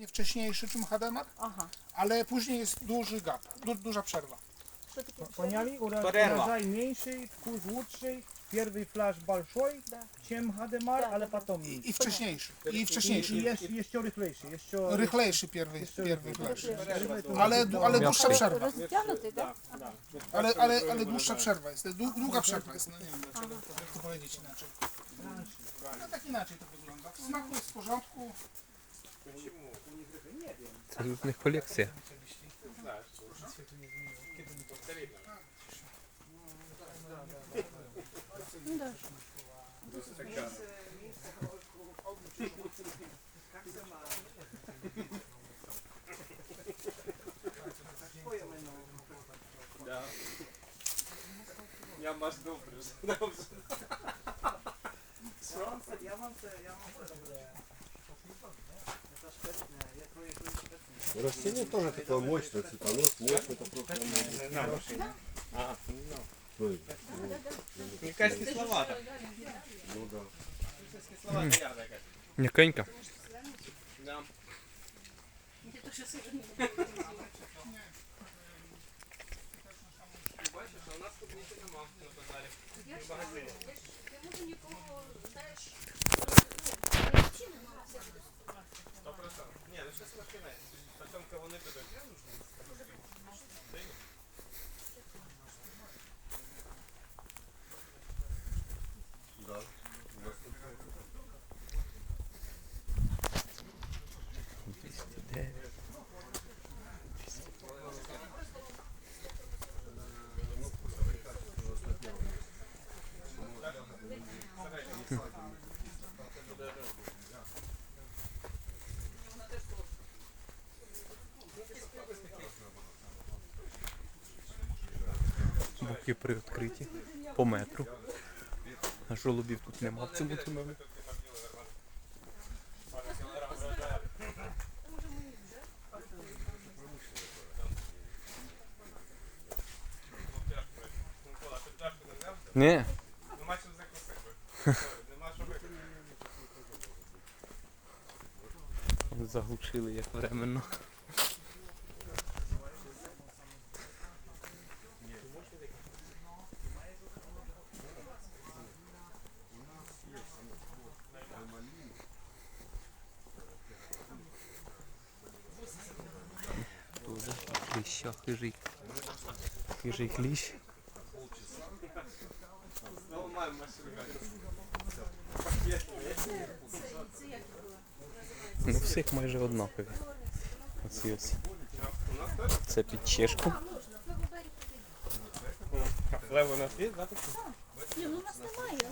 nie wcześniejszy czym Hademar, Ага. ale później jest duży gap, du, duża przerwa. Что таке? Поняли? Ура- Перерва. Урожай меньший, вкус лучший, первый флаж большой, Да. чем Гадемар, Да, ale да, да. потом I, меньше. i wcześniejszy, i I, wcześniejszy. i jest jeszcze rychlejszy, jeszcze... Rychlejszy pierwy, jeszcze pierwy rychlejszy. flash. Rychlej to Ale, będzie ale to- dłuższa przerwa. Розтягнутий, так? Ale, ale, ale dłuższa przerwa jest. Dłu- Długa przerwa jest. No nie wiem dlaczego, to, jak to powiedzieć inaczej. No tak inaczej to wygląda. W smaku jest w porządku. Це ж в них колекція. Ну, да. Ja masz dobry, dobrze. Ja mam te, ja mam Растение тоже такое мощное, цветонос, мощный, это просто... А, Ой, якась кисловата. Ну да. Ягода. М'якенька. Да. Бачиш, а у нас тут нічого нема на базарі. Боки приоткриті. По метру. А жолобів тут нема в цьому тунелі. Ні, Нема чим закусити. Нема що викрити. заглушили як временно. В хижий. Хижий кліщ. Ну всіх майже однакові. Оці ось. Це під чешку. Лево нас є, так? Ні, ну у нас немає.